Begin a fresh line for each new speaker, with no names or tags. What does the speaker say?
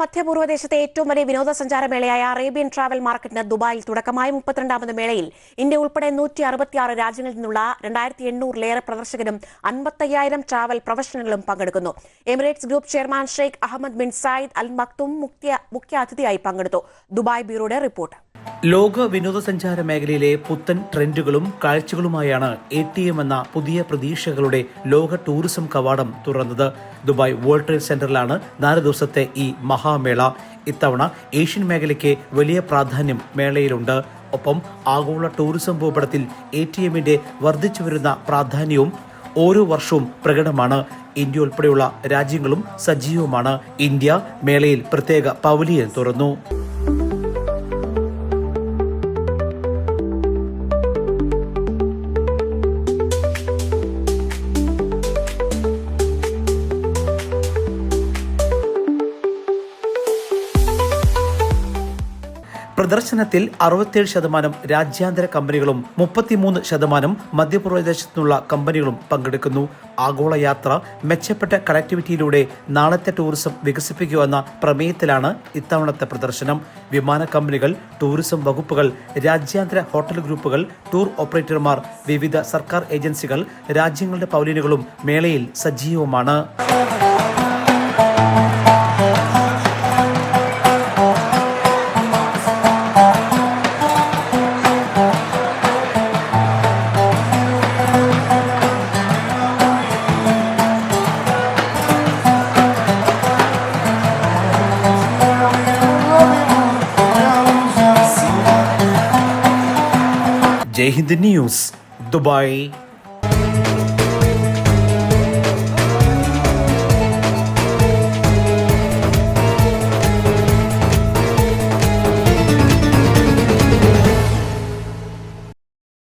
മധ്യപൂർവദേശത്തെ ഏറ്റവും വലിയ വിനോദസഞ്ചാര മേളയായ അറേബ്യൻ ട്രാവൽ മാർക്കറ്റിന് ദുബായിൽ തുടക്കമായ മുപ്പത്തിരണ്ടാമത് മേളയിൽ ഇന്ത്യ ഉൾപ്പെടെ നൂറ്റി അറുപത്തിയാറ് രാജ്യങ്ങളിൽ നിന്നുള്ള രണ്ടായിരത്തി എണ്ണൂറിലേറെ പ്രദർശകരും അൻപത്തയ്യായിരം ട്രാവൽ പ്രൊഫഷണലുകളും പങ്കെടുക്കുന്നു. Emirates group chairman Sheikh Ahmed bin Saeed Al Maktoum മുഖ്യ മുഖ്യാതിഥിയായി പങ്കെടുത്തു. ദുബായ് ബ്യൂറോയുടെ റിപ്പോർട്ട്.
ലോക വിനോദസഞ്ചാര മേഖലയിലെ പുത്തൻ ട്രെൻഡുകളും കാഴ്ചകളുമായാണ് എ ടി എം എന്ന പുതിയ പ്രതീക്ഷകളുടെ ലോക ടൂറിസം കവാടം തുറന്നത്. ദുബായ് വേൾഡ് ട്രേഡ് സെന്ററിലാണ് നാല് ദിവസത്തെ ഈ മഹാമേള. ഇത്തവണ ഏഷ്യൻ മേഖലയ്ക്ക് വലിയ പ്രാധാന്യം മേളയിലുണ്ട്. ഒപ്പം ആഗോള ടൂറിസം ഭൂപടത്തിൽ എ ടി എമ്മിന്റെ വർദ്ധിച്ചുവരുന്ന പ്രാധാന്യവും ഓരോ വർഷവും പ്രകടമാണ്. ഇന്ത്യ ഉൾപ്പെടെയുള്ള രാജ്യങ്ങളും സജീവമാണ്. ഇന്ത്യ മേളയിൽ പ്രത്യേക പവലിയൻ തുറന്നു. പ്രദർശനത്തിൽ അറുപത്തിയേഴ് ശതമാനം രാജ്യാന്തര കമ്പനികളും മുപ്പത്തിമൂന്ന് ശതമാനം മധ്യപ്രദേശത്തുനിന്നുള്ള കമ്പനികളും പങ്കെടുക്കുന്നു. ആഗോള യാത്ര മെച്ചപ്പെട്ട കണക്ടിവിറ്റിയിലൂടെ നാളത്തെ ടൂറിസം വികസിപ്പിക്കുക എന്ന പ്രമേയത്തിലാണ് ഇത്തവണത്തെ പ്രദർശനം. വിമാന കമ്പനികൾ ടൂറിസം വകുപ്പുകൾ രാജ്യാന്തര ഹോട്ടൽ ഗ്രൂപ്പുകൾ ടൂർ ഓപ്പറേറ്റർമാർ വിവിധ സർക്കാർ ഏജൻസികൾ രാജ്യങ്ങളുടെ പൗലിനുകളും മേളയിൽ സജീവമാണ്. Jaihind news Dubai.